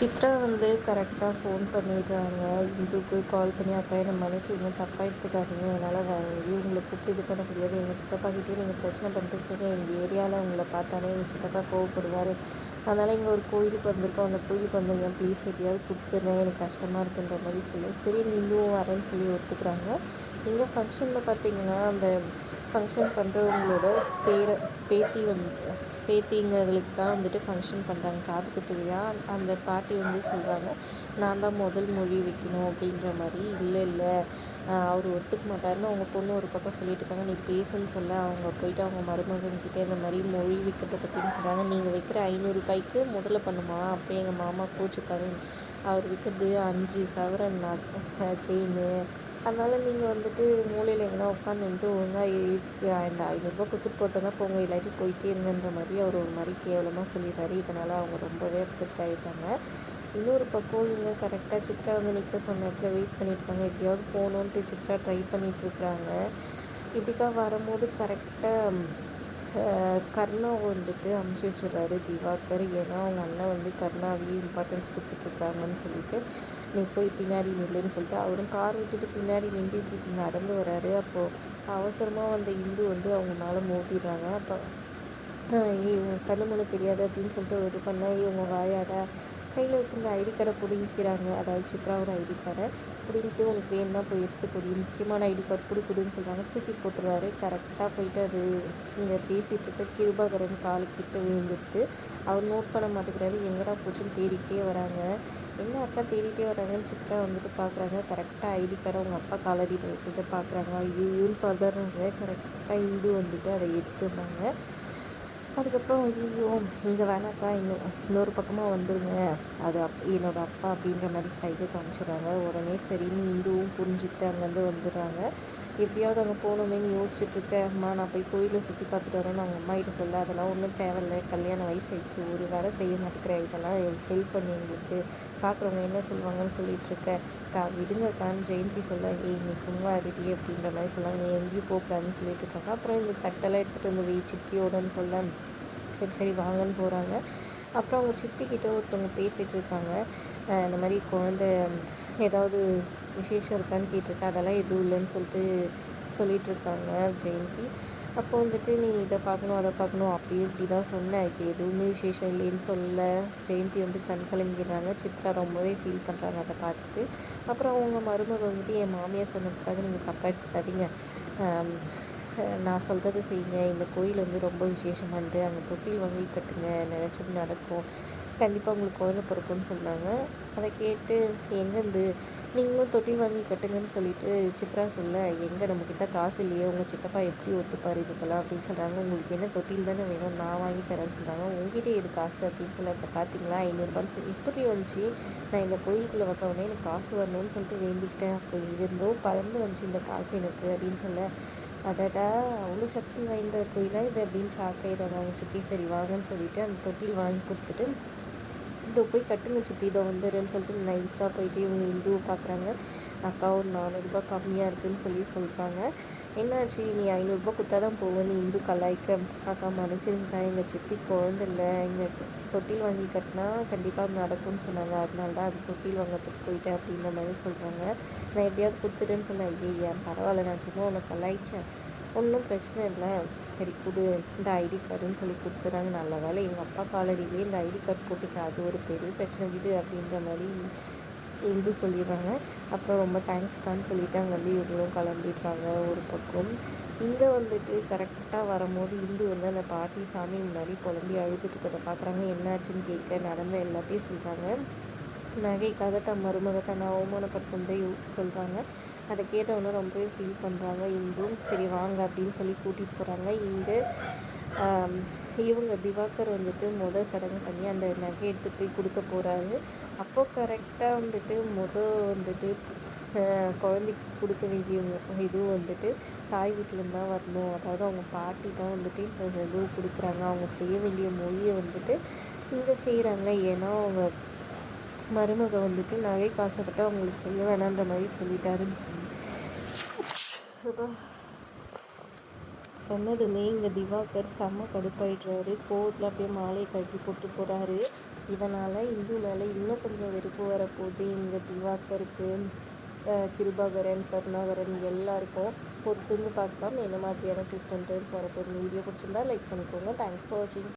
சித்ரா வந்து கரெக்டாக ஃபோன் பண்ணிடுறாங்க. இந்துக்கு கால் பண்ணி அக்கா என்னை மன்னிச்சிடுங்க தப்பாக எடுத்துக்காதீங்க. என்னால் வேறு எங்கேயும் உங்களை கூப்பிட்டு இது பண்ண முடியாது. எங்கள் சித்தப்பாக்கிட்டே நீங்கள் பிரச்சனை பண்ணிட்டுருக்கீங்க எங்கள் ஏரியாவில் உங்களை பார்த்தாலே எங்கள் சித்தப்பா கோவப்படுவார். அதனால் இங்கே ஒரு கோயிலுக்கு வந்திருக்கோம். அந்த கோயிலுக்கு வந்துருங்க. ப்ளீஸ் எப்படியாவது கொடுத்துட்றேன் எனக்கு கஷ்டமாக இருக்குன்ற மாதிரி சொல்லி. சரி நீ இந்துவும் வரேன்னு சொல்லி ஒத்துக்கிறாங்க. எங்கள் ஃபங்க்ஷனில் பார்த்தீங்கன்னா அந்த ஃபங்க்ஷன் பண்ணுறவங்களோட பேரை பேத்தி வந்து பேத்திங்கிறதுக்கு தான் வந்துட்டு ஃபங்க்ஷன் பண்ணுறாங்க காது குத்து விழா அந்த பாட்டி வந்து சொல்கிறாங்க நான் தான் முதல் மொழி வைக்கணும் அப்படின்ற மாதிரி. இல்லை இல்லை. அவர் ஒத்துக்க மாட்டாருன்னு அவங்க பொண்ணு ஒரு பக்கம் சொல்லிட்டு இருக்காங்க. நீ பேசுன்னு சொல்ல. அவங்க போயிட்டு அவங்க மருமகன்கிட்ட இந்த மாதிரி மொழி விற்கிறத பற்றின்னு சொல்கிறாங்க நீங்கள் வைக்கிற ஐநூறுரூபாய்க்கு முதல்ல பண்ணுமா? அப்படியே எங்கள் மாமா கோச்சுப்பாரு. அவர் விற்கிறது அஞ்சு சவரன் செயின் அதனால் நீங்கள் வந்துட்டு மூலையில் எங்கன்னா உட்காந்துட்டு ஒழுங்காக இந்த ஐநூறுரூபா கொடுத்துட்டு போகிறதா போங்க இல்லாட்டி போயிட்டே இருங்கன்ற மாதிரி அவர் ஒரு மாதிரி கேவலமாக சொல்லிட்டாரு. இதனால் அவங்க ரொம்பவே அப்செட் ஆகிட்டாங்க இன்னொரு பக்கம் இங்கே கரெக்டாக சித்ரா வந்து நிற்க சொன்ன இடத்துல வெயிட் பண்ணியிருக்காங்க எப்படியாவது போகணுன்ட்டு சித்ரா ட்ரை பண்ணிகிட்ருக்குறாங்க இப்படிக்கா வரும்போது கரெக்டாக கர்ணா வந்துட்டு அமுச்சு வச்சிடுறாரு திவாகர். ஏன்னா அவங்க அண்ணன் வந்து கர்ணாவையே இம்பார்ட்டன்ஸ் கொடுத்துட்ருக்காங்கன்னு சொல்லிட்டு நீ போய் பின்னாடி நில்லுன்னு சொல்லிட்டு அவரும் கார் விட்டுட்டு பின்னாடி நின்று இப்படி நடந்து வராரு. அப்போது அவசரமாக வந்த இந்து வந்து அவங்க மேலே மோதிடுறாங்க. அப்போ இவங்க கண்ணு முன்னு தெரியாது அப்படின்னு சொல்லிட்டு இது பண்ணால் இவங்க வாயாட கையில் வச்சுருந்த ஐடி கார்டை பிடிங்கிறாங்க அதாவது சித்ராவோட ஐடி கார்டை பிடிங்கிட்டு உனக்கு வேணும்னா போய் எடுத்துக்கொடி முக்கியமான ஐடி கார்டு கொடு கொடுன்னு சொல்கிறாங்க தூக்கி போட்டுருவாரு. கரெக்டாக போயிட்டு அது இங்கே பேசிகிட்டு இருக்க கிருபாகரன் காலுக்கிட்ட விழுந்துட்டு அவர் நோட் பண்ண மாட்டேங்கிறாரு. எங்கடா போச்சுன்னு தேடிக்கிட்டே வராங்க. என்ன அக்கா தேடிட்டே வராங்கன்னு சித்ரா வந்துட்டு பார்க்குறாங்க கரெக்டாக ஐடி கார்டை அவங்க அப்பா காலடியில் இருக்கிறத பார்க்குறாங்க ஐயோன்னு பதறாங்க. கரெக்டாக இந்து வந்துட்டு அதை எடுத்துடுறாங்க. அதுக்கப்புறம் ஐயோ இங்கே வேணாக்கா இன்னும் இன்னொரு பக்கமாக வந்துடுங்க அது அப் என்னோடய அப்பா அப்படின்ற மாதிரி சைடு காமிச்சிடுறாங்க உடனே சரின்னு இந்துவும் புரிஞ்சுக்கிட்டு அங்கேருந்து வந்துடுறாங்க. எப்படியாவது அங்கே போகணுமேனு யோசிச்சுட்ருக்க அம்மா நான் போய் கோயிலை சுற்றி பார்த்துட்டு வரேன்னு அவங்க அம்மா கிட்ட சொல்ல. அதெல்லாம் ஒன்றும் தேவையில்லை. கல்யாணம் வயசாயிடுச்சு. ஒரு வேலை செய்ய மாட்டேங்கிறேன் இதெல்லாம் ஹெல்ப் பண்ணி எங்களுக்கு. பார்க்குறவங்க என்ன சொல்லுவாங்கன்னு சொல்லிகிட்ருக்க கா விடுங்கக்கான்னு ஜெயந்தி சொல்ல. ஏய் நீ சும்மா இருடி அப்படின்ற மாதிரி சொல்லுவாங்க. நீ எங்கேயும் போகக்கூடாதுன்னு சொல்லிட்டு இருக்காங்க. அப்புறம் இந்த தட்டெல்லாம் எடுத்துகிட்டு வந்து வெய் சித்தியோடன்னு சொல்ல. சரி சரி வாங்கன்னு போகிறாங்க அப்புறம் அவங்க சித்திக்கிட்ட ஒருத்தவங்க பேசிகிட்டு இருக்காங்க. இந்த மாதிரி குழந்த ஏதாவது விசேஷம் இருக்கான்னு கேட்டிருக்கேன். அதெல்லாம் எதுவும் இல்லைன்னு சொல்லிட்டு சொல்லிகிட்ருக்காங்க ஜெயந்தி. அப்போ வந்துட்டு நீ இதை பார்க்கணும் அதை பார்க்கணும் அப்பயும் இப்படி தான் சொன்னேன். இப்போ எதுவுமே விசேஷம் இல்லைன்னு சொல்ல ஜெயந்தி வந்து கண் கலங்கிடுறாங்க. சித்ரா ரொம்பவே ஃபீல் பண்ணுறாங்க அதை பார்த்துட்டு. அப்புறம் அவங்க மருமக வந்துட்டு என் மாமியார் சொன்னதுக்காக நீங்கள் தப்பாக எடுத்துக்காதீங்க. நான் சொல்கிறது செய்யுங்க. இந்த கோயில் வந்து ரொம்ப விசேஷமானது. அங்கே தொட்டில் வாங்கி கட்டுங்க. நினச்சது நடக்கும். கண்டிப்பாக உங்களுக்கு குழந்த பிறக்கும்னு சொன்னாங்க. அதை கேட்டு எங்கேருந்து நீங்களும் தொட்டில் வாங்கி கட்டுங்கன்னு சொல்லிட்டு சித்ரா சொல்ல எங்கே நம்மக்கிட்ட காசு இல்லையே உங்கள் சித்தப்பா எப்படி ஒத்துப்பார் இதுக்கெல்லாம்? அப்படின்னு சொல்கிறாங்க உங்களுக்கு என்ன தொட்டில் தானே வேணும்? நான் வாங்கி தரேன்னு சொல்கிறாங்க உங்ககிட்ட இது காசு அப்படின்னு சொல்லி அதை பார்த்தீங்களா ஐநூறுபான்னு சொல்லி இப்படி வந்துச்சு. நான் இந்த கோயிலுக்குள்ளே வந்தவொடனே எனக்கு காசு வரணும்னு சொல்லிட்டு வேண்டிக்கிட்டேன். அப்போ எங்கேருந்தோ பறந்து வந்துச்சு இந்த காசு எனக்கு அப்படின்னு சொல்ல அடடா! அவ்வளோ சக்தி வாய்ந்த கோயிலாக இது? அப்படின்னு ஷாக் ஆகிடுறாங்க சுற்றி சரி வாங்கன்னு சொல்லிவிட்டு அந்த தொட்டில் வாங்கி கொடுத்துட்டு இதோ போய் கட்டுங்க சித்தி இதோ வந்துடுன்னு சொல்லிட்டு நைஸாக போயிட்டு இவங்க இந்துவை பார்க்குறாங்க. அக்கா ஒரு நானூறுரூபா கம்மியாக இருக்குதுன்னு சொல்லி சொல்கிறாங்க என்னாச்சு நீ ஐநூறுரூபா கொடுத்தா தான் போவேன். நீ இந்து கலாய்க்க. அக்கா மன்னிச்சிருங்கக்கா எங்கள் சித்தி குழந்த இல்லை. இங்கே தொட்டில் வாங்கி கட்டினா கண்டிப்பாக நடக்கும்னு சொன்னாங்க. அதனால தான் அது தொட்டில் வாங்கிறதுக்கு போயிட்டேன் அப்படின்ற மாதிரி சொல்கிறாங்க நான் எப்படியாவது கொடுத்துட்டேன்னு சொன்னேன். ஐயா பரவாயில்ல. நான் சும்மா உன்னை கலாய்ச்சேன். ஒன்றும் பிரச்சனை இல்லை. சரி கொடு. இந்த ஐடி கார்டுன்னு சொல்லி கொடுத்துறாங்க. நல்ல வேலை எங்கள் அப்பா காலடியிலே இந்த ஐடி கார்டு போட்டுக்க அது ஒரு பெரிய பிரச்சனை. விடு அப்படின்ற மாதிரி இந்து சொல்லிடுறாங்க. அப்புறம் ரொம்ப தேங்க்ஸ்க்கான்னு சொல்லிவிட்டு அங்கேருந்து இவங்களும் கிளம்பிடுறாங்க ஒரு பக்கம். இங்கே வந்துட்டு கரெக்டாக வரும்போது இந்து வந்து அந்த பாட்டி சாமி முன்னாடி குழம்பி அழுதுட்டு இருக்கிறத பார்க்குறாங்க. என்னாச்சுன்னு கேட்க நடந்த எல்லாத்தையும் சொல்கிறாங்க நகைக்காக தன் மருமக தன்னை அவமானப்படுத்துனதை சொல்கிறாங்க அதை கேட்டவொன்னே ரொம்பவே ஃபீல் பண்ணுறாங்க இந்தும் சரி வாங்க அப்படின்னு சொல்லி கூட்டிகிட்டு போகிறாங்க இங்கே இவங்க திவாகர் வந்துட்டு முதல் சடங்கு பண்ணி அந்த நகை எடுத்து போய் கொடுக்க போகிறாரு அப்போது கரெக்டாக வந்துட்டு முதல் வந்துட்டு குழந்தைக்கு கொடுக்க வேண்டிய இதுவும் வந்துட்டு தாய் வீட்டிலேருந்து தான் வரணும். அதாவது அவங்க பாட்டி தான் வந்துட்டு இந்த இதுவும் கொடுக்குறாங்க. அவங்க செய்ய வேண்டிய மொழியை வந்துட்டு இங்கே செய்கிறாங்க ஏன்னா அவங்க மருமக வந்துட்டு நகை காசப்பட்டு அவங்களுக்கு செய்ய வேணான்ற மாதிரி சொல்லிட்டாருன்னு சொல்லி. சொன்னதுமே இங்கே திவாகர் செம்ம கடுப்பாயிடுறாரு. கோவத்தில் அப்படியே மாலையை கட்டி போட்டு போகிறாரு இதனால் இந்து மேலே இன்னும் கொஞ்சம் வெறுப்பு வரப்போகுது. இங்கே திவாகருக்கு கிருபாகரன் கருணாகரன் எல்லாருக்கும் பொறுத்துன்னு பார்க்கலாம். என்ன மாதிரியான ட்விஸ்ட் அண்ட் வரப்போகுது? வீடியோ பிடிச்சிருந்தா லைக் பண்ணிக்கோங்க. தேங்க்ஸ் ஃபார் வாட்சிங்